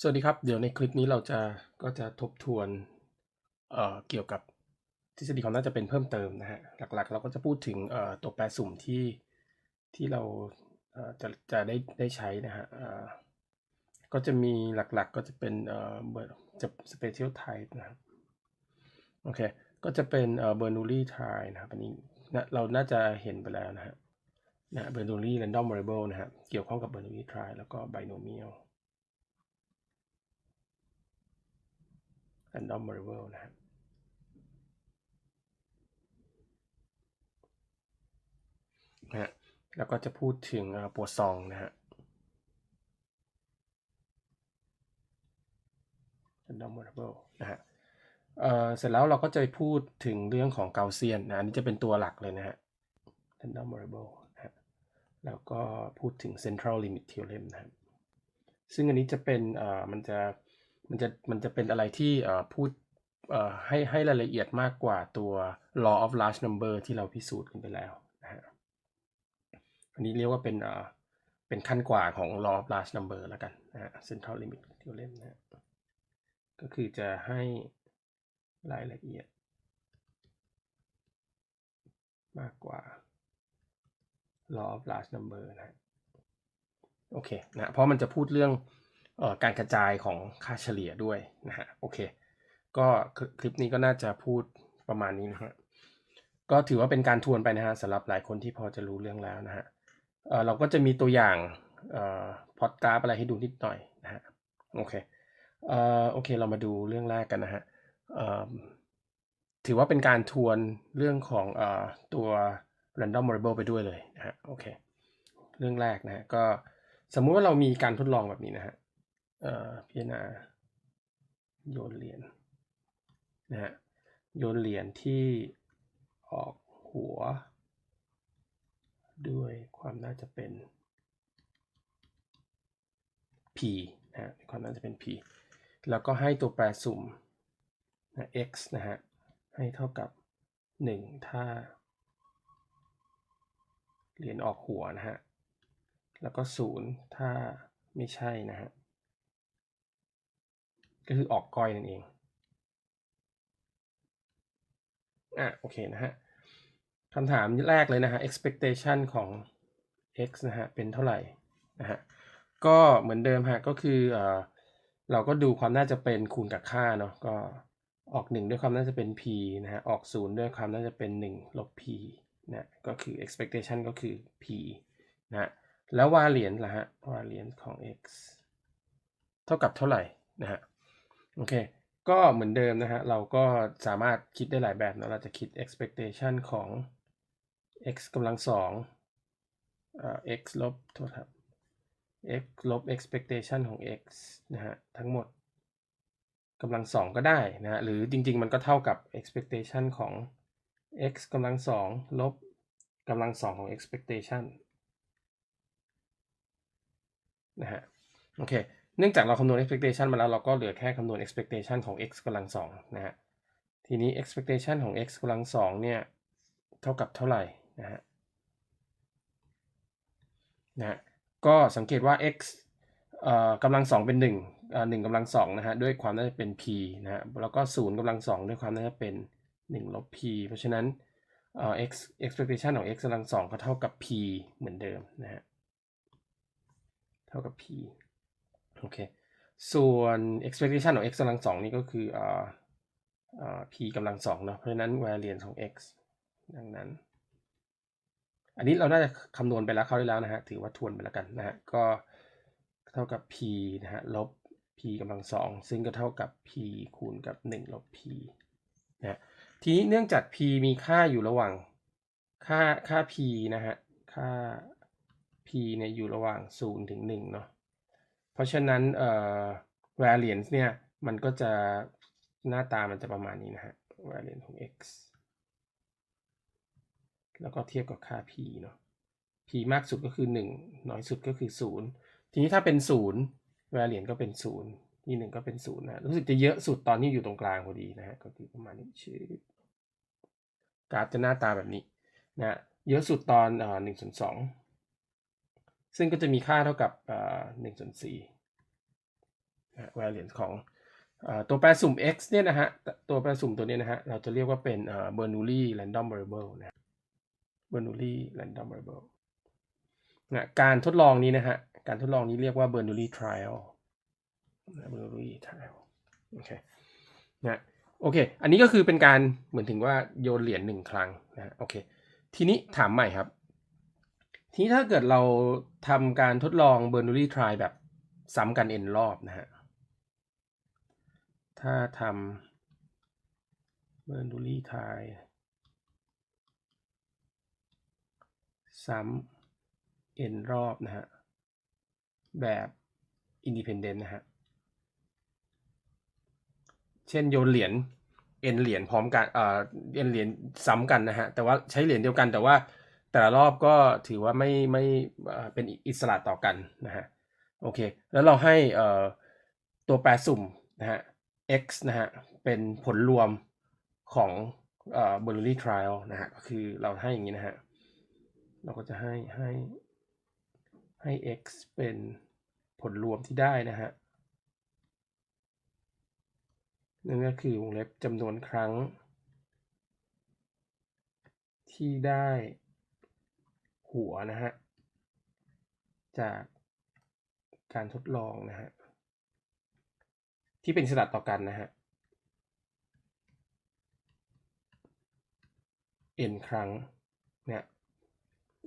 สวัสดีครับ เดี๋ยวในคลิปนี้เราจะก็จะทบทวนเเกี่ยวกับทฤษฎีความน่าจะเป็นเพิ่มเติมนะฮะหลักๆ เราก็จะพูดถึงตัวแปรสุ่มที่ที่เราเจะจะได้ได้ใช้นะฮะก็จะมีหลักๆก็จะเป็นเบอร์จะ special type นะครับโอเคก็จะเป็นเอ่อ Bernoulli trie นะครับอันนี้นะเราน่าจะเห็นไปแล้วนะฮะนะ Bernoulli random variable นะฮะเกี่ยวข้องกับ Bernoulli trie แล้วก็ binomial a n d o m a r v e l นะครับนะฮะแล้วก็จะพูดถึงปัวซองนะฮะ random variable นะฮะเเสร็จแล้วเราก็จะพูดถึงเรื่องของเกาเซียนนะอันนี้จะเป็นตัวหลักเลยนะฮะ random variable นะฮะแล้วก็พูดถึง central limit theorem นะครับซึ่งอันนี้จะเป็นอ่อมันจะ มันจะมันจะเป็นอะไรที่พูดให้ให้รายละเอียดมากกว่าตัว law of large number ที่เราพิสูจน์กันไปแล้วนะฮะอันนี้เรียกว่าเป็นเป็นขั้นกว่าของ law of large number แล้วกันนะฮะ central limit theorem นะฮะก็คือจะให้รายละเอียด มากกว่า law of large number นะ โอเคนะ เพราะมันจะพูดเรื่อง การกระจายของค่าเฉลี่ยด้วยนะฮะโอเค ก็คลิปนี้ก็น่าจะพูดประมาณนี้นะฮะก็ถือว่าเป็นการทวนไปนะฮะสำหรับหลายคนที่พอจะรู้เรื่องแล้วนะฮะเออเราก็จะมีตัวอย่างเอ่อพอดกราฟอะไรให้ดูนิดหน่อยนะฮะโอเคเอ่อโอเคเรามาดูเรื่องแรกกันนะฮะเออถือว่าเป็นการทวนเรื่องของเอ่อตัว random variable ไปด้วยเลยนะฮะโอเคเรื่องแรกนะฮะก็สมมุติว่าเรามีการทดลองแบบนี้นะฮะ พิจารณาโยนเหรียญนะฮะโยนเหรียญที่ออกหัว ด้วยความน่าจะเป็น p นะฮะความน่าจะเป็น p แล้วก็ให้ตัวแปรสุ่มนะ x นะฮะให้เท่ากับ 1 ถ้า เหรียญออกหัวนะฮะแล้วก็ศูนย์ถ้าไม่ใช่นะฮะ ก็คือออกก้อยนั่นเองอะโอเคนะฮะคำถามแรกเลยนะฮะ expectation ของ x นะฮะเป็นเท่าไหร่นะฮะก็เหมือนเดิมฮะก็คือเออเราก็ดูความน่าจะเป็นคูณกับค่าเนาะก็ออก 1 ด้วยความน่าจะเป็น p นะฮะออก 0 ด้วยความน่าจะเป็น 1 ลบ p นะก็คือ expectation ก็คือ p นะฮะแล้ว variance ล่ะฮะ variance ของ x เท่ากับเท่าไหร่นะฮะ โอเค ก็เหมือนเดิมนะฮะ เราก็สามารถคิดได้หลายแบบนะเราจะคิด expectation ของ x กำลังสองเอ่อ x ลบโทษครับ x ลบ expectation ของ x นะฮะ ทั้งหมดกำลังสองก็ได้นะฮะ หรือจริง ๆ มันก็เท่ากับ expectation ของ x กำลังสองลบกำลังสองของ expectation นะฮะ โอเค เนื่องจากเราคำนวณ expectation มาแล้วเราก็เหลือแค่คำนวณ expectation ของ x กำลังสองนะฮะ ทีนี้ expectation ของ x กำลังสองเนี่ย เท่ากับเท่าไหร่นะฮะ นะฮะ ก็สังเกตว่า x เอ่อกำลังสองเป็นหนึ่งอ่อหนึ่งกำลังสองนะฮะ ด้วยความน่าจะเป็น p นะฮะ แล้วก็ศูนย์กำลังสองด้วยความน่าจะเป็นหนึ่งลบ p เพราะฉะนั้นเอ่อ x expectation ของ x กำลังสองก็เท่ากับ p เหมือนเดิมนะฮะ เท่ากับ p โอเค ส่วน expectation ของ x กำลังสองนี่ก็คืออ่อเอ่อ p กำลังสองเนาะเพราะฉะนั้น variance ของ x ดังนั้น อันนี้เราน่าจะคำนวณไปแล้วเข้าได้แล้วนะฮะ ถือว่าทวนไปแล้วกันนะฮะ ก็เท่ากับ p นะฮะ ลบ p กำลังสองซึ่งก็เท่ากับ p คูณกับ 1 ลบ p นะฮะทีนี้เนื่องจาก p มีค่าอยู่ระหว่าง ค่าค่า p นะฮะ ค่า p เนี่ยอยู่ระหว่าง 0 ถึง 1 เนาะ เพราะฉะนั้นเอ่อ variance เนี่ยมันก็จะหน้าตามันจะประมาณนี้นะฮะ variance ของ x แล้วก็เทียบกับค่า p เนาะ p มากสุดก็คือ 1 น้อยสุดก็คือ 0 ทีนี้ถ้าเป็น 0 variance ก็เป็น 0 ที่1ก็เป็น0นะรู้สึกจะเยอะสุดตอนที่อยู่ตรงกลางพอดีนะฮะก็คือประมาณนี้ชื่อกราฟจะหน้าตาแบบนี้นะฮะเยอะสุดตอนเอ่อ1ส่วน2 ซึ่งก็จะมีค่าเท่ากับเอ่อ1ส่วน4นะฮะ variance ของอตัวแปรสุ่ม x เนี่ยนะฮะ ตัวแปรสุ่มตัวเนี้ยนะฮะ เราจะเรียกว่าเป็นเอ่อ Bernoulli random variable นะ Bernoulli random variable นะการทดลองนี้นะฮะ การทดลองนี้เรียกว่า Bernoulli trial นะ Bernoulli trial โอเค นะโอเค อันนี้ก็คือเป็นการเหมือนถึงว่าโยนเหรียญหนึ่งครั้งนะ โอเค ทีนี้ถามใหม่ครับ ทีนี้ถ้าเกิดเราทำการทดลอง Bernoulli trial แบบซ้ำกัน n รอบนะฮะ ถ้าทำ Bernoulli trial ซ้ำ n รอบนะฮะ แบบ independent นะฮะ เช่นโยนเหรียญ n เหรียญพร้อมกัน เอ่อ n เหรียญซ้ำกันนะฮะ แต่ว่าใช้เหรียญเดียวกันแต่ว่า แต่ละรอบก็ถือว่าไม่ไม่เป็นอิสระต่อกันนะฮะโอเค แล้วเราให้ตัวแปรสุ่มนะฮะ x นะฮะเป็นผลรวมของเอ่อ Bernoulli trial นะฮะก็คือเราให้อย่างนี้นะฮะ เราก็จะให้ให้ให้ x เป็นผลรวมที่ได้นะฮะนั่นก็คือวงเล็บจำนวนครั้ง ที่ได้ หัวนะฮะ จากการทดลองนะฮะ ที่เป็นอิสระต่อกันนะฮะ n ครั้งเนี่ย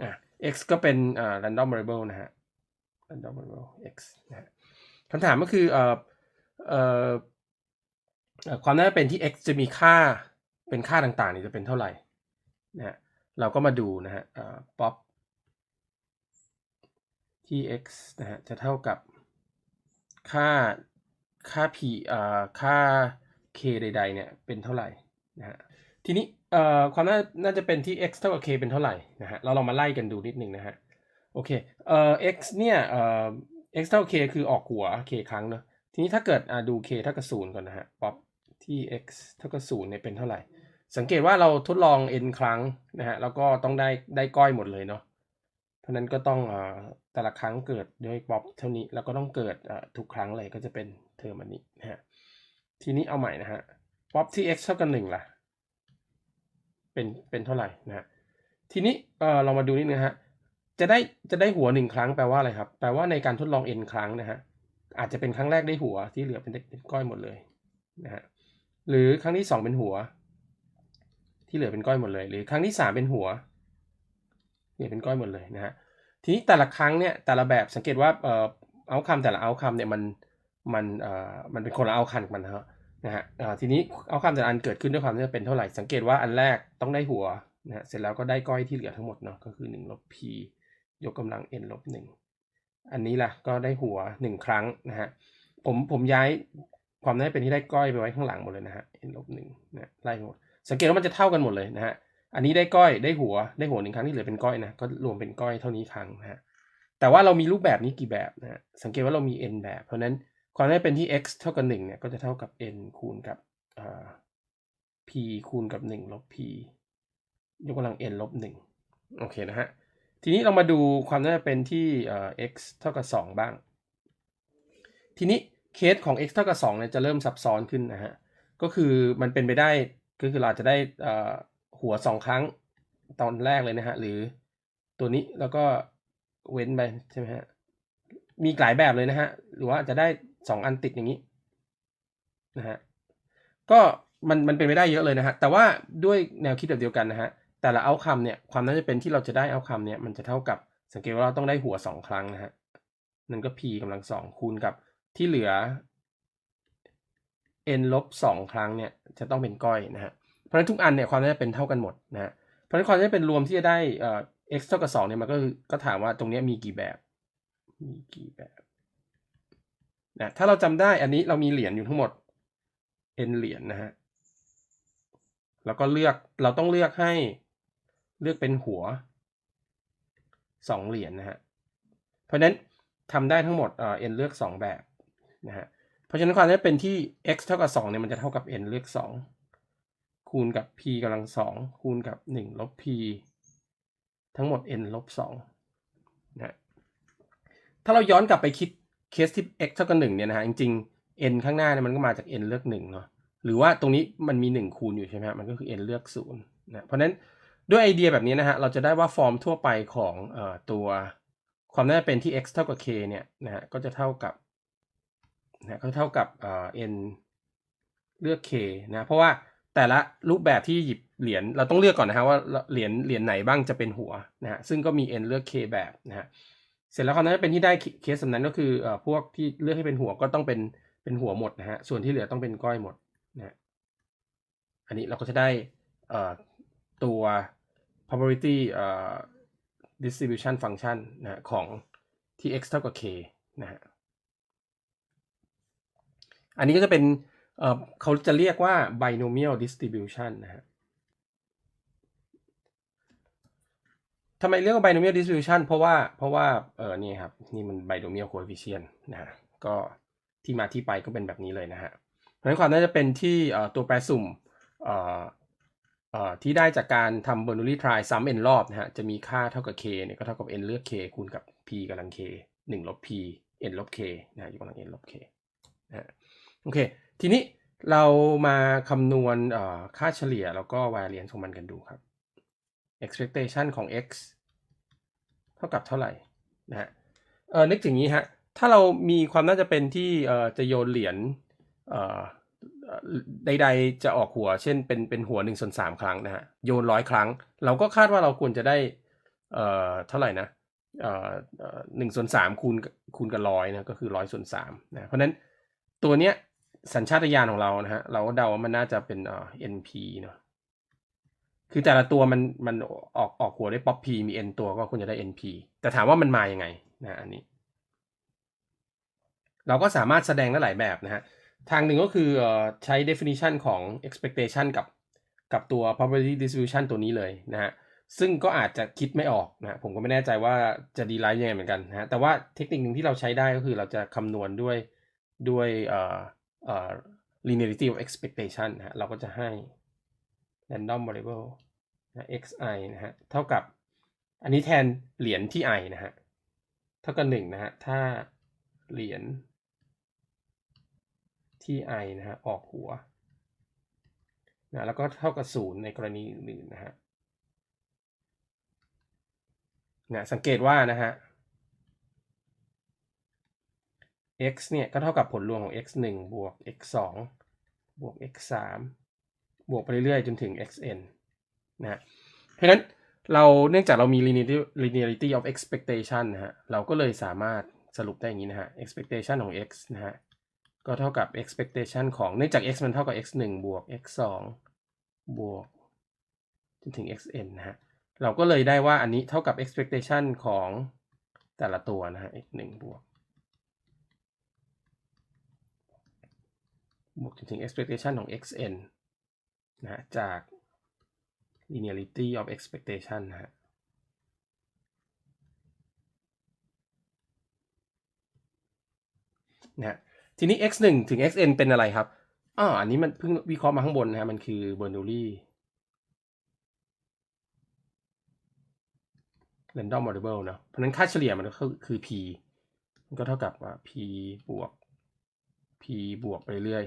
อะ x ก็เป็นอ่า random variable นะฮะ random variable x นะฮะคำถามก็คือเอ่อเอ่อความน่าจะเป็นที่ x จะมีค่าเป็นค่าต่างๆนี่จะเป็นเท่าไหร่นะฮะเราก็มาดูนะฮะอ่อ pop ที่ x นะฮะจะเท่ากับค่าค่า p เอ่อค่า k ใด ๆ เนี่ยเป็นเท่าไหร่นะฮะทีนี้เอ่อความน่าน่าจะเป็นที่ x เท่ากับ k เป็นเท่าไหร่นะฮะเราลองมาไล่กันดูนิดหนึ่งนะฮะโอเคเอ่อ x เนี่ยเอ่อ x เท่า k คือออกหัว k ครั้งเนอะทีนี้ถ้าเกิดอ่าดู k เท่ากับศูนย์ก่อนนะฮะป๊อปที่ x เท่ากับศูนย์เนี่ยเป็นเท่าไหร่ สังเกตว่าเราทดลอง n ครั้งนะฮะแล้วก็ต้องได้ได้ก้อยหมดเลยเนาะ ราะนั้นก็ต้องอ่าแต่ละครั้งเกิดด้วยป๊อปเท่านี้แล้วก็ต้องเกิดอ่าทุกครั้งเลยก็จะเป็นเทอมอันนี้นะฮะทีนี้เอาใหม่นะฮะป๊อปที่ x เท่ากับหนึ่งล่ะเป็นเป็นเท่าไหร่นะฮะทีนี้เออเรามาดูนิดนึงฮะจะได้จะได้หัวหนึ่งครั้งแปลว่าอะไรครับแปลว่าในการทดลอง n ครั้งนะฮะอาจจะเป็นครั้งแรกได้หัวที่เหลือเป็นเป็นก้อยหมดเลยนะฮะหรือครั้งที่สองเป็นหัว ที่เหลือเป็นก้อยหมดเลย หรือครั้งที่สามเป็นหัว เนี่ยเป็นก้อยหมดเลยนะฮะทีนี้แต่ละครั้งเนี่ยแต่ละแบบสังเกตว่าเอ่อเอาคำแต่ละเอาคำเนี่ยมันมันเอ่อมันเป็นคนละเอาคันกันนะฮะนะฮะทีนี้เอาคำแต่ละอันเกิดขึ้นด้วยความที่จะเป็นเท่าไหร่สังเกตว่าอันแรกต้องได้หัวนะฮะเสร็จแล้วก็ได้ก้อยที่เหลือทั้งหมดเนาะก็คือ1ลบ p ยกกำลัง n ลบ1อันนี้ล่ะก็ได้หัว 1 ครั้งนะฮะผมผมย้ายความน่าจะเป็นที่ได้ก้อยไปไว้ข้างหลังหมดเลยนะฮะ n ลบ1นะไล่หมดสังเกตว่ามันจะเท่ากันหมดเลยนะฮะ อันนี้ได้ก้อยได้หัวได้หัวหนึ่งครั้งที่เหลือเป็นก้อยนะก็รวมเป็นก้อยเท่านี้ครั้งนะฮะแต่ว่าเรามีรูปแบบนี้กี่แบบนะฮะสังเกตว่าเรามี n แบบ เพราะฉะนั้นความน่าจะเป็นที่ x เท่ากับ1เนี่ยก็จะเท่ากับ n คูณกับ p คูณกับ 1 ลบ p ยกกำลัง n ลบ1โอเคนะฮะทีนี้เรามาดูความน่าจะเป็นที่ x เท่ากับ 2 บ้าง ทีนี้เคสของ x เท่ากับ2เนี่ยจะเริ่มซับซ้อนขึ้นนะฮะก็คือมันเป็นไปได้ก็คือเราจะได้ หัว2ครั้งตอนแรกเลยนะฮะ หรือตัวนี้แล้วก็เว้นไปใช่ไหมฮะ มีหลายแบบเลยนะฮะ หรือว่าจะได้2อันติดอย่างนี้นะฮะ ก็มันมันเป็นไปได้เยอะเลยนะฮะ แต่ว่าด้วยแนวคิดแบบเดียวกันนะฮะ แต่ละเอาคำเนี่ยความน่าจะเป็นที่เราจะได้เอาคำเนี่ยมันจะเท่ากับสังเกตว่าเราต้องได้หัวสองครั้งนะฮะ นั่นก็ p กำลังสองคูณกับที่เหลือ n ลบสองครั้งเนี่ยจะต้องเป็นก้อยนะฮะ เพราะนั้นทุกอันเนี่ยความน่าจะเป็นเท่ากันหมดนะฮะเพราะนั้นความน่าจะเป็นรวมที่จะได้เอ่อ x เท่ากับสองเนี่ยมันก็คือก็ถามว่าตรงนี้มีกี่แบบมีกี่แบบนะถ้าเราจำได้อันนี้เรามีเหรียญอยู่ทั้งหมด n เหรียญนะฮะแล้วก็เลือกเราต้องเลือกให้เลือกเป็นหัวสองเหรียญนะฮะเพราะนั้นทำได้ทั้งหมดเอ่อ n เลือกสองแบบนะฮะเพราะฉะนั้นความน่าจะเป็นที่ x เท่ากับสองเนี่ยมันจะเท่ากับ n เลือกสอง คูณกับ p กำลังสองคูณกับหนึ่งลบ p ทั้งหมด n ลบสองนะฮะถ้าเราย้อนกลับไปคิดเคสที่ x เท่ากับหนึ่งเนี่ยนะฮะจริง n ข้างหน้าเนี่ยมันก็มาจาก n เลือก1เนาะหรือว่าตรงนี้มันมี 1 คูณอยู่ใช่ไหมฮะมันก็คือ n เลือก0นะเพราะนั้นด้วยไอเดียแบบนี้นะฮะเราจะได้ว่าฟอร์มทั่วไปของอตัวความน่าจะเป็นที่ x เท่ากับ k เนี่ยนะฮะก็จะเท่ากับนะก็เท่ากับเอ่อ n เลือก k นะเพราะว่า แต่ละรูปแบบที่หยิบเหรียญเราต้องเลือกก่อนนะฮะว่าเหรียญเหรียญไหนบ้างจะเป็นหัวนะฮะซึ่งก็มี n เลือก k แบบนะฮะเสร็จแล้วความน่าจะเป็นที่ได้เคสสำนั้นก็คือเอ่อพวกที่เลือกให้เป็นหัวก็ต้องเป็นเป็นหัวหมดนะฮะส่วนที่เหลือต้องเป็นก้อยหมดนะฮะอันนี้เราก็จะได้เอ่อตัว probability เอ่อ distribution function นะฮะของที่ x เท่ากับ k นะฮะอันนี้ก็จะเป็น เอ่อเขาจะเรียกว่า binomial distribution นะฮะทำไมเรียกว่า binomial distribution เพราะว่าเพราะว่าเออนี่ครับ นี่มัน binomial coefficient นะฮะก็ที่มาที่ไปก็เป็นแบบนี้เลยนะฮะเพราะฉะนั้นความน่าจะเป็นที่เอ่อตัวแปรสุ่มเอ่อเอ่อที่ได้จากการทำ Bernoulli try ซ้ำ n รอบนะฮะจะมีค่าเท่ากับ k เนี่ยก็เท่ากับ n เลือก k คูณกับ p กำลัง k 1ลบ p n ลบ k นะฮะอยู่กำลัง n ลบ k นะฮะโอเค ทีนี้เรามาคำนวณค่าเฉลี่ยแล้วก็ variance ของมันกันดูครับ expectation ของ x เท่ากับเท่าไหร่นะฮะเออนึกถึงนี้ฮะ ถ้าเรามีความน่าจะเป็นที่เออจะโยนเหรียญเออใดๆจะออกหัว เช่นเป็นเป็นหัว1ส่วน3ครั้งนะฮะ โยนร้อยครั้ง เราก็คาดว่าเราควรจะได้เอ่อเท่าไหร่นะเอ่อหนึ่งส่วนสามคูณคูณกับร้อยนะก็คือร้อยส่วนสามนะเพราะนั้นตัวเนี้ย สัญชาตญาณของเรานะฮะเราก็เดาว่ามันน่าจะเป็นเอ่อ NP เนาะคือแต่ละตัวมันมันออกออกหัวได้ป๊อป P มี N ตัวก็ควรจะได้ NP แต่ถามว่ามันมาอยังไงนะอันนี้ เราก็สามารถแสดงได้หลายแบบนะฮะทางหนึ่งก็คือใช้ definition ของ expectation กับกับตัว probability distribution ตัวนี้เลยนะฮะซึ่งก็อาจจะคิดไม่ออกนะผมก็ไม่แน่ใจว่าจะดีไลท์ยังไงเหมือนกันนะแต่ว่าเทคนิคหนึ่งที่เราใช้ได้ก็คือเราจะคำนวณด้วยด้วยเอ่อ linearity of expectation นะฮะเราก็จะให้ random variable นะ xi นะฮะเท่ากับอันนี้แทนเหรียญที่ i นะฮะเท่ากับหนึ่งนะฮะถ้าเหรียญที่ i นะฮะออกหัวนะแล้วก็เท่ากับศูนย์ในกรณีอื่นนะฮะนะสังเกตว่านะฮะ x เนี่ยก็เท่ากับผลรวมของ x 1บวก x 2บวก x 3บวกไปเรื่อยๆ จนถึง xn นะเพราะฉะนั้นเราเนื่องจากเรามี linearity of expectation นะฮะ เราก็เลยสามารถสรุปได้อย่างนี้นะฮะ expectation ของ x นะฮะ ก็เท่ากับ expectation ของ เนื่องจาก x มันเท่ากับ x 1บวก x 2บวกจนถึง xn นะฮะ เราก็เลยได้ว่าอันนี้เท่ากับ expectation ของแต่ละตัวนะฮะ x 1บวก บวกจนถึง expectation ของ xn นะฮะจาก linearity of expectation นะฮะนะฮะทีนี้ x 1ถึง xn เป็นอะไรครับอ่าอันนี้มันเพิ่งวิเคราะห์มาข้างบนนะฮะมันคือ Bernoulli random variable เนาะเพราะนั้นค่าเฉลี่ยมันก็คือ p มันก็เท่ากับว่า p บวก p บวกไปเรื่อย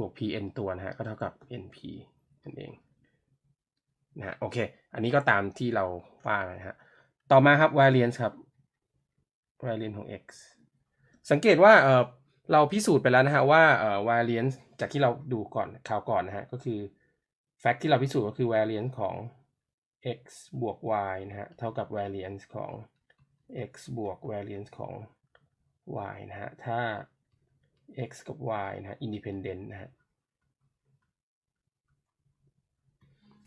บวก p n ตัวนะฮะก็เท่ากับ np นั่นเองนะฮะโอเค อันนี้ก็ตามที่เราว่านะฮะต่อมาครับ variance ครับ variance ของ x สังเกตว่าเออเราพิสูจน์ไปแล้วนะฮะว่าเอ่อ variance จากที่เราดูก่อนข่าวก่อนนะฮะก็คือ fact ที่เราพิสูจน์ก็คือ variance ของ x บวก y นะฮะเท่ากับ variance ของ x บวก variance ของ y นะฮะถ้า x กับ y นะฮะ independent นะฮะ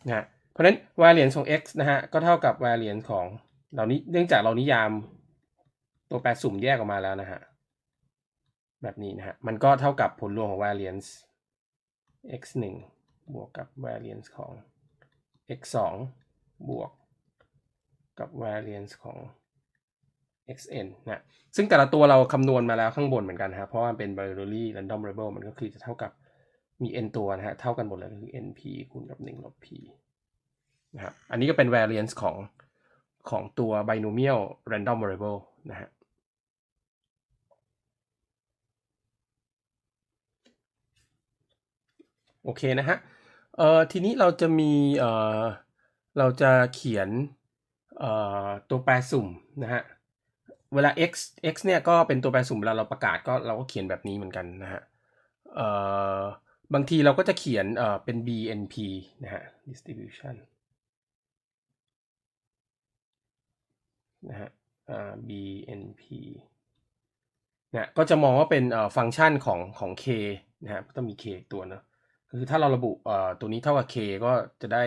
นะเพราะฉะนั้น variance ของ x นะฮะ ก็เท่ากับ variance ของเรานี้เนื่องจากเรานิยามตัวแปรสุ่มแยกออกมาแล้วนะฮะ แบบนี้นะฮะ มันก็เท่ากับผลรวมของ variance x 1บวกกับ variance ของ x 2บวกกับ variance ของ xn นะซึ่งแต่ละตัวเราคำนวณมาแล้วข้างบนเหมือนกันนะครับเพราะว่ามันเป็น Bernoulli random variable มันก็คือจะเท่ากับมี n ตัวนะฮะ เท่ากันหมดเลยคือ np คูณกับ 1 ลบ p นะครับอันนี้ก็เป็น variance ของของตัว binomial random variable นะฮะโอเคนะฮะเอ่อทีนี้เราจะมีเอ่อเราจะเขียนเอ่อตัวแปรสุ่มนะฮะ เวลา x x เนี่ยก็เป็นตัวแปรสุ่มเวลาเราประกาศก็เราก็เขียนแบบนี้เหมือนกันนะฮะเอ่อบางทีเราก็จะเขียนเอ่อเป็น BNP นะฮะ distribution นะฮะอ่อ BNP เนี่ยก็จะมองว่าเป็นเอ่อฟังก์ชันของของ k นะฮะต้องมี k ตัวเนอะคือถ้าเราระบุเอ่อตัวนี้เท่ากับ k ก็จะได้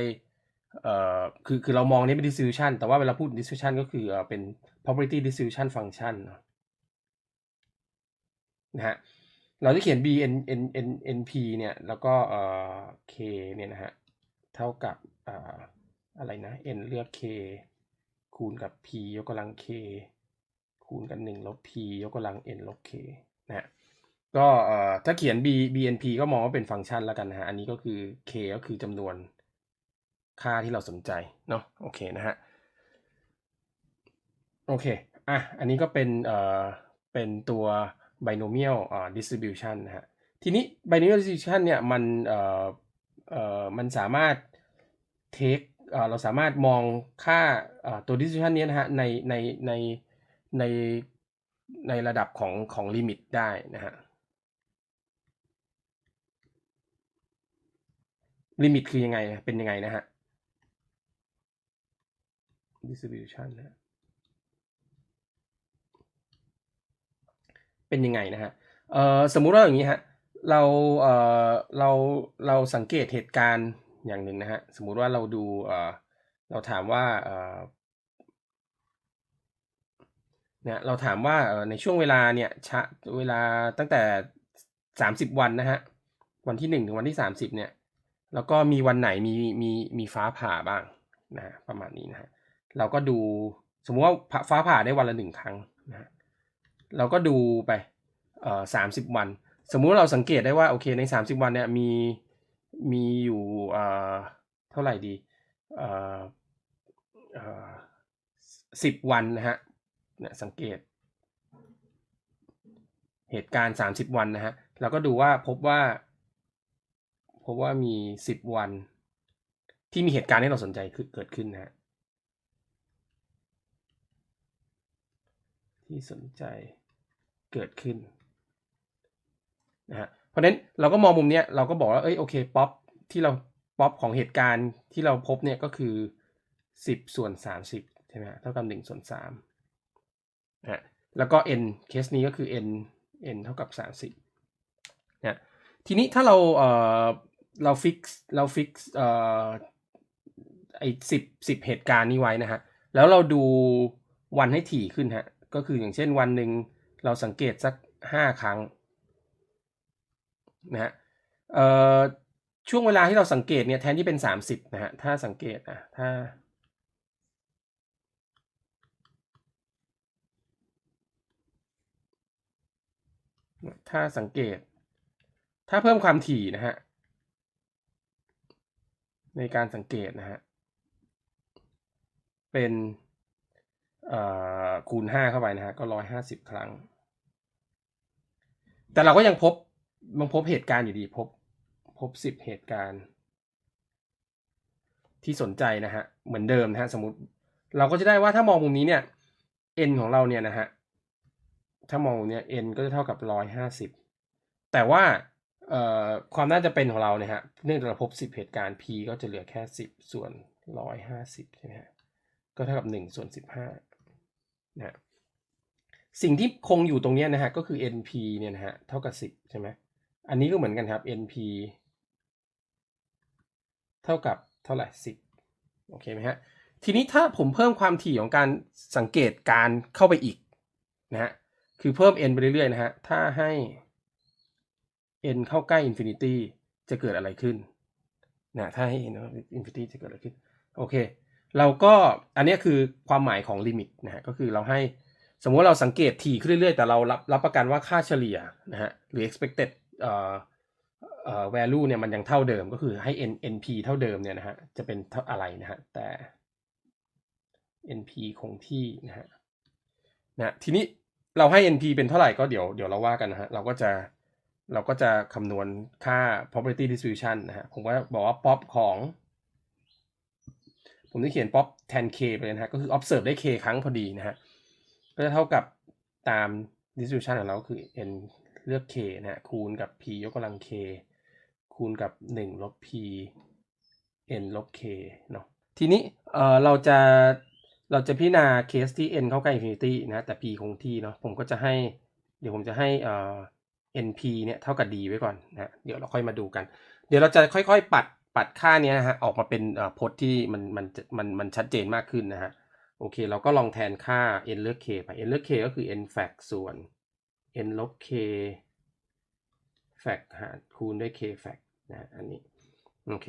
เอ่อคือคือเรามองนี้เป็น distribution แต่ว่าเวลาพูด distribution ก็คือเป็น property distribution function นะนะฮะเราจะเขียน b n n n n p เนี่ย แล้วก็เอ่อ k เนี่ยนะฮะ เท่ากับเอ่ออะไรนะ n เลือก k คูณกับ p ยกกำลัง k คูณกัน1ลบ p ยกกำลัง n ลบ k นะฮะก็เอ่อถ้าเขียน b bnp ก็มองว่าเป็นฟังก์ชันแล้วกันนะฮะ อันนี้ก็คือ k ก็คือจำนวน ค่าที่เราสนใจเนาะโอเคนะฮะโอเคอะอันนี้ก็เป็นเอ่อเป็นตัว binomial อ่า distribution นะฮะทีนี้ binomial distribution เนี่ยมันเอ่อเอ่อมันสามารถ take เอ่อเราสามารถมองค่าเอ่อตัว distribution เนี้ยนะฮะในในในในในระดับของของลิมิตได้นะฮะลิมิตคือยังไงเป็นยังไงนะฮะ distribution นะฮะเป็นยังไงนะฮะเอ่อสมมุติว่าอย่างนี้ฮะเราเอ่อเราเราสังเกตเหตุการณ์อย่างหนึ่งนะฮะสมมุติว่าเราดูเอ่อเราถามว่าเนี่ยเราถามว่าในช่วงเวลาเนี่ยชะเวลาตั้งแต่ 30 วันนะฮะวันที่ 1 ถึงวันที่ 30เนี่ยแล้วก็มีวันไหนมีมีมีฟ้าผ่าบ้างนะฮะประมาณนี้นะฮะ เราก็ดูสมมุติว่าฟ้าผ่าได้วันละหนึ่งครั้งนะฮะเราก็ดูไปเอ่อสามสิบวัน สมมุติเราสังเกตได้ว่าโอเคใน30วันเนี่ยมีมีอยู่เอ่อเท่าไหร่ดีเอ่อเอ่อสิบวันนะฮะเนี่ยสังเกต เหตุการณ์30วันนะฮะเราก็ดูว่าพบว่า พบว่ามี10วันที่มีเหตุการณ์ที่เราสนใจคือเกิดขึ้นนะฮะ ที่สนใจเกิดขึ้นนะฮะเพราะฉะนั้นเราก็มองมุมเนี้ยเราก็บอกว่าเอ้ยโอเคป๊อปที่เราป๊อปของเหตุการณ์ที่เราพบเนี่ยก็คือ 10 ส่วน 30 ใช่ไหมฮะเท่ากับ1ส่วน3นะฮะแล้วก็ n เคสนี้ก็คือ n n เท่ากับ 30นะทีนี้ถ้าเราเอ่อเราฟิกเราฟิกเอ่อไอ้สิบสิบเหตุการณ์นี้ไว้นะฮะ แล้วเราดูวันให้ถี่ขึ้นฮะ ก็คืออย่างเช่นวันหนึ่งเราสังเกตสักห้าครั้งนะฮะช่วงเวลาที่เราสังเกตเนี่ยแทนที่เป็น 30นะฮะถ้าสังเกตอะถ้าถ้าสังเกต ถ้าเพิ่มความถี่นะฮะ ในการสังเกตนะฮะ เป็น คูณห้าเข้าไปนะฮะก็ร้อยห้าสิบครั้ง แต่เราก็ยังพบยังพบเหตุการณ์อยู่ดีพบพบสิบเหตุการณ์ ที่สนใจนะฮะเหมือนเดิมนะฮะสมมติเราก็จะได้ว่าถ้ามองมุมนี้เนี่ย n ของเราเนี่ยนะฮะถ้ามองเนี่ย n ก็จะเท่ากับร้อยห้าสิบแต่ว่าความน่าจะเป็นของเราเนี่ยฮะเนื่องจากเราพบสิบเหตุการณ์ p ก็จะเหลือแค่สิบส่วนร้อยห้าสิบใช่ไหมฮะก็เท่ากับหนึ่งส่วนสิบห้า นะสิ่งที่คงอยู่ตรงนี้นะฮะก็คือ np เนี่ยนะฮะเท่ากับสิบใช่ไหมอันนี้ก็เหมือนกันครับ np เท่ากับเท่าไหร่สิบโอเคไหมฮะ ทีนี้ถ้าผมเพิ่มความถี่ของการสังเกตการเข้าไปอีกนะฮะคือเพิ่ม n ไปเรื่อยๆนะฮะ ถ้าให้ n เข้าใกล้ infinity จะเกิดอะไรขึ้นนะถ้าให้ n เข้า infinity จะเกิดอะไรขึ้น โอเค เราก็อันนี้คือความหมายของลิมิตนะฮะก็คือเราให้สมมติเราสังเกตถี่ขึ้นเรื่อยๆ แต่เรารับรับประกันว่าค่าเฉลี่ยนะฮะหรือ expected เอ่อเอ่อ value เนี่ยมันยังเท่าเดิมก็คือให้ n np เท่าเดิมเนี่ยนะฮะจะเป็นเท่าอะไรนะฮะแต่ np คงที่นะฮะนะทีนี้เราให้ np เป็นเท่าไหร่ก็เดี๋ยวเดี๋ยวเราว่ากันนะฮะเราก็จะเราก็จะคำนวณค่า probability distribution นะฮะผมก็บอกว่า pop ของ ผมจะเขียน pop แทน k ไปเลยนะฮะก็คือ observe ได้ k ครั้งพอดีนะฮะก็จะเท่ากับตาม distribution ของเราก็คือ n เลือก k นะฮะคูณกับ p ยกกำลัง k คูณกับ 1 ลบ p n ลบ k เนาะทีนี้เอ่อเราจะเราจะพิจารณาเคสที่ n เข้าใกล้ infinity นะแต่ p คงที่เนาะผมก็จะให้เดี๋ยวผมจะให้เอ่อ np เนี่ยเท่ากับ d ไว้ก่อนนะเดี๋ยวเราค่อยมาดูกัน เดี๋ยวเราจะค่อยๆ ปัด ปัดค่านี้นะฮะออกมาเป็นพจน์ที่มันมันมันมันชัดเจนมากขึ้นนะฮะโอเค เราก็ลองแทนค่า n เลือก k ไป n เลือก k ก็คือ n fac ส่วน n ลบ k fac หารคูณด้วย k fac นะอันนี้โอเค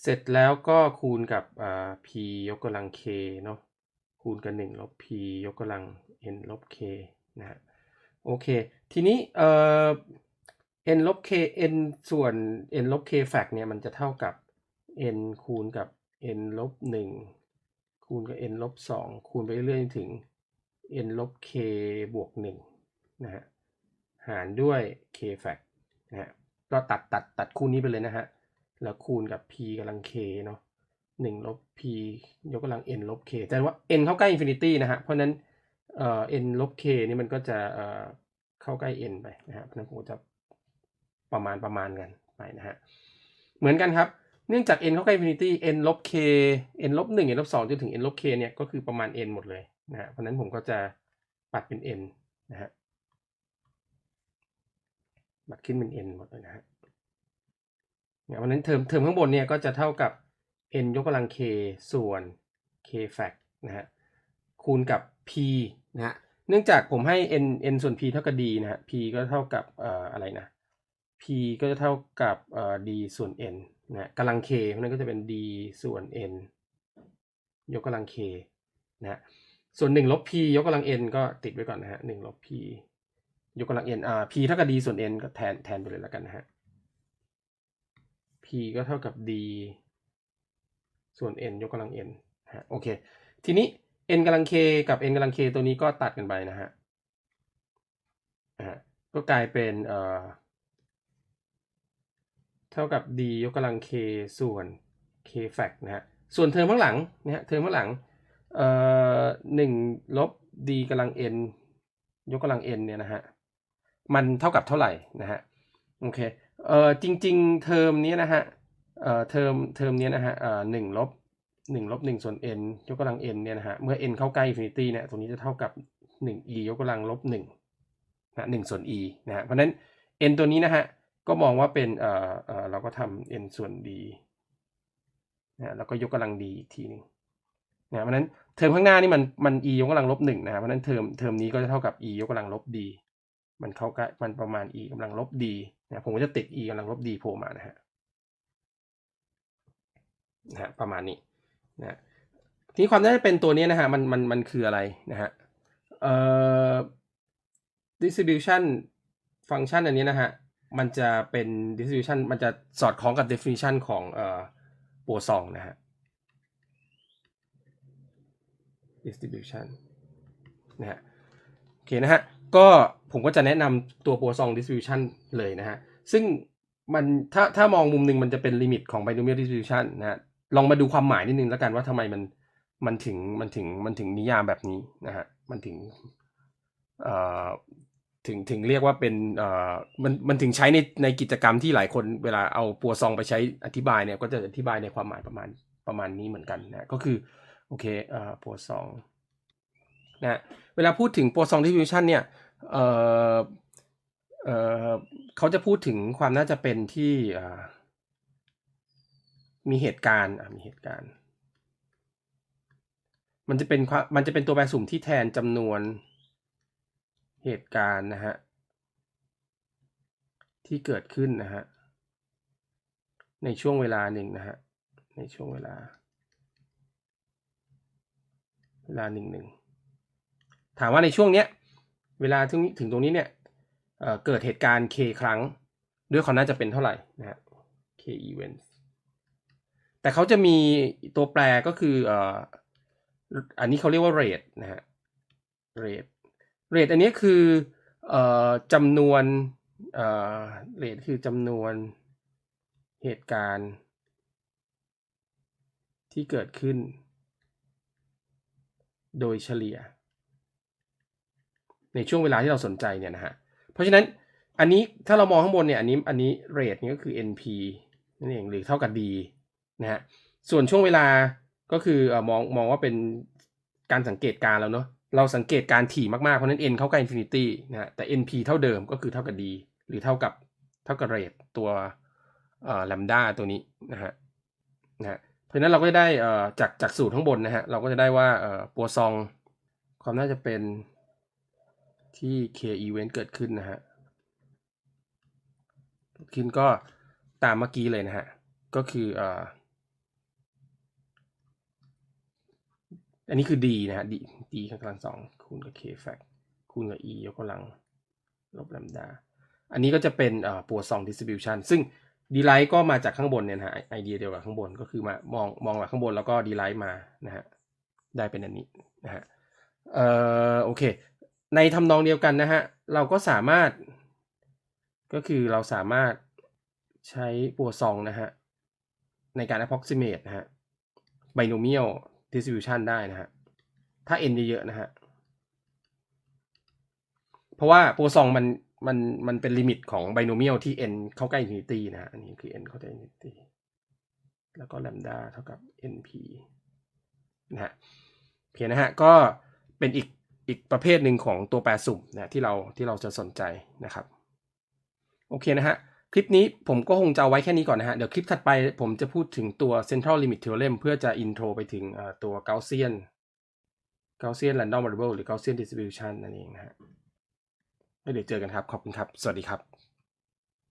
เสร็จแล้วก็คูณกับอ่า p ยกกำลัง k เนาะคูณกับ1ลบ p ยกกำลัง n ลบ k นะฮะโอเค ทีนี้เอ่อ n ลบ k n ส่วน n ลบ k fact เนี่ยมันจะเท่ากับ n คูณกับ n ลบ1คูณกับ n ลบ2คูณไปเรื่อยถึง n ลบ k บวก1นะฮะหารด้วย k fact นะฮะก็ตัดตัดตัดคู่นี้ไปเลยนะฮะ แล้วคูณกับ p กำลัง k เนาะหนึ่งลบ p ยกกำลัง n ลบ k แต่ว่า n เข้าใกล้ infinity นะฮะ เพราะนั้นเอ่อ n ลบ k นี่มันก็จะเอ่อเข้าใกล้ n ไปนะฮะเพราะฉะนั้นผมจะ ประมาณประมาณกันไปนะฮะ เหมือนกันครับ เนื่องจาก n เข้าใกล้ infinity n ลบ k n ลบหนึ่ง n ลบสองจนถึง n ลบ k เนี่ยก็คือประมาณ n หมดเลยนะฮะ เพราะนั้นผมก็จะปัดเป็น n นะฮะ ปัดขึ้นเป็น n หมดเลยนะฮะเพราะฉะนั้นเทอมเทอมข้างบนเนี่ยก็จะเท่ากับ n ยกกำลัง k ส่วน k fact นะฮะ คูณกับ p นะฮะ เนื่องจากผมให้ n n ส่วน p เท่ากับ d นะฮะ p ก็เท่ากับเอ่ออะไรนะ p ก็จะเท่ากับเอ่อ d ส่วน n นะฮะกำลัง k เพราะนั้นก็จะเป็น d ส่วน n ยกกำลัง k นะฮะส่วน1ลบ p ยกกำลัง n ก็ติดไว้ก่อนนะฮะ1ลบ p ยกกำลัง n อ่า p เท่ากับ d ส่วน n ก็แทนแทนไปเลยแล้วกันนะฮะ p ก็เท่ากับ d ส่วน n ยกกำลัง n ฮะโอเค ทีนี้ n กำลัง k กับ n กำลัง k ตัวนี้ก็ตัดกันไปนะฮะ ก็กลายเป็นเอ่อ เท่ากับ d ยกกำลัง k ส่วน k fact นะฮะ ส่วนเทอมข้างหลังนะฮะ เทอมข้างหลัง เอ่อหนึ่งลบ d กำลัง n ยกกำลัง n เนี่ยนะฮะ มันเท่ากับเท่าไหร่นะฮะ โอเค เอ่อจริง ๆ เทอมนี้นะฮะ เอ่อเทอมเทอมนี้นะฮะ เอ่อหนึ่งลบหนึ่งลบหนึ่งส่วน n ยกกำลัง n เนี่ยนะฮะ เมื่อ n เข้าใกล้ infinity เนี่ย ตรงนี้จะเท่ากับหนึ่ง e ยกกำลังลบหนึ่งนะหนึ่งส่วน e นะฮะ เพราะนั้น n ตัวนี้นะฮะ ก็มองว่าเป็นเอ่อเอ่อเราก็ทำ n ส่วน d นะแล้วก็ยกกำลัง d อีกทีหนึ่งนะเพราะนั้นเทอมข้างหน้านี่มันมัน e ยกกำลังลบหนึ่งนะเพราะนั้นเทอมเทอมนี้ก็จะเท่ากับ e ยกกำลังลบ d มันเข้าใกล้มันประมาณ e กำลังลบ d นะผมก็จะติด e กำลังลบ d โผล่มานะฮะนะประมาณนี้นะทีนี้ความน่าจะเป็นตัวนี้นะฮะมันมันมันคืออะไรนะฮะเอ่อ distribution ฟังก์ชันอันนี้นะฮะ มันจะเป็น distribution มันจะสอดคล้องกับ definition ของเอ่อโปรซองนะฮะ distribution นะฮะโอเคนะฮะก็ผมก็จะแนะนำตัวโปรซอง distribution เลยนะฮะ ซึ่งมันถ้าถ้ามองมุมหนึ่งมันจะเป็นลิมิตของ binomial distribution นะฮะลองมาดูความหมายนิดนึงแล้วกันว่าทำไมมันมันถึงมันถึงมันถึงนิยามแบบนี้นะฮะมันถึงเอ่อ ถึงถึงเรียกว่าเป็นเอ่อมันมันถึงใช้ในในกิจกรรมที่หลายคนเวลาเอาปัวซองไปใช้อธิบายเนี่ยก็จะอธิบายในความหมายประมาณประมาณนี้เหมือนกันนะก็คือโอเคเอ่อปัวซองนะเวลาพูดถึงปัวซอง distribution เนี่ยเอ่อเอ่อเขาจะพูดถึงความน่าจะเป็นที่อ่ามีเหตุการณ์อะมีเหตุการณ์ มันจะเป็นความมันจะเป็นตัวแปรสุ่มที่แทนจำนวน เหตุการณ์นะฮะที่เกิดขึ้นนะฮะในช่วงเวลาหนึ่งนะฮะในช่วงเวลา เวลาหนึ่งหนึ่งถามว่าในช่วงเนี้ยเวลาถึงถึงตรงนี้เนี่ยเเกิดเหตุการณ์ k ครั้ง ด้วยความน่าจะเป็นเท่าไหร่นะฮะ k events แต่เขาจะมีตัวแปรก็คืออ่ออันนี้เขาเรียกว่า rate นะฮะ rate rate อันนี้คือเอ่อจำนวนเอ่อเรทคือจำนวนเหตุการณ์ ที่เกิดขึ้น โดยเฉลี่ย ในช่วงเวลาที่เราสนใจเนี่ยนะฮะ เพราะฉะนั้นอันนี้ถ้าเรามองข้างบนเนี่ยอันนี้อันนี้เรทนี่ก็คือ NP นั่นเองหรือเท่ากับ D นะฮะ ส่วนช่วงเวลาก็คืออมองมองว่าเป็นการสังเกตการแล้วเนาะ เราสังเกตการถี่มากๆ เพราะนั้น n เข้ากล้ infinity นะฮะแต่ np เท่าเดิมก็คือเท่ากับ d หรือเท่ากับเท่ากับเรทตัวเอ่อ lambda ตัวนี้นะฮะนะฮะเพราะฉะนั้นเราก็จะได้เอ่อจากจากสูตรข้างบนนะฮะเราก็จะได้ว่าเอ่อปัวซองความน่าจะเป็นที่ k event เกิดขึ้นนะฮะเกิดขึ้นก็ตามเมื่อกี้เลยนะฮะ ก็คือเอ่ออันนี้คือ d นะฮะ d d กำลังสองคูณกับ k fact คูณกับ e ยกกำลังลบ lambda อันนี้ก็จะเป็นปัวซอง distribution ซึ่ง d l i g h t ก็มาจากข้างบนเนี่ยนะฮะไอเดียเดียวกับข้างบนก็คือมามองมองจากข้างบนแล้วก็ d l i g h t มานะฮะได้เป็นอันนี้นะฮะเอ่อโอเค ในทำนองเดียวกันนะฮะเราก็สามารถ ก็คือเราสามารถใช้ปัวซองนะฮะในการ approximate นะฮะ binomial distribution ได้นะฮะ ถ้า n เยอะๆนะฮะ เพราะว่าปัวซองมันมันมันเป็นลิมิตของ binomial ที่ n เข้าใกล้ infinity นะฮะ อันนี้คือ n เข้าใกล้ infinity แล้วก็ lambda เท่ากับ np นะฮะโอเคนะฮะ ก็เป็นอีกอีกประเภทหนึ่งของตัวแปรสุ่มนะที่เราที่เราจะสนใจนะครับ โอเคนะฮะ คลิปนี้ผมก็คงจะเอาไว้แค่นี้ก่อนนะฮะ เดี๋ยวคลิปถัดไปผมจะพูดถึงตัว central limit theorem เพื่อจะ intro ไปถึงตัว Gaussian Gaussian random variable หรือ Gaussian distribution นั่นเองนะฮะไม่เดี๋ยวเจอกันครับ ขอบคุณครับ สวัสดีครับ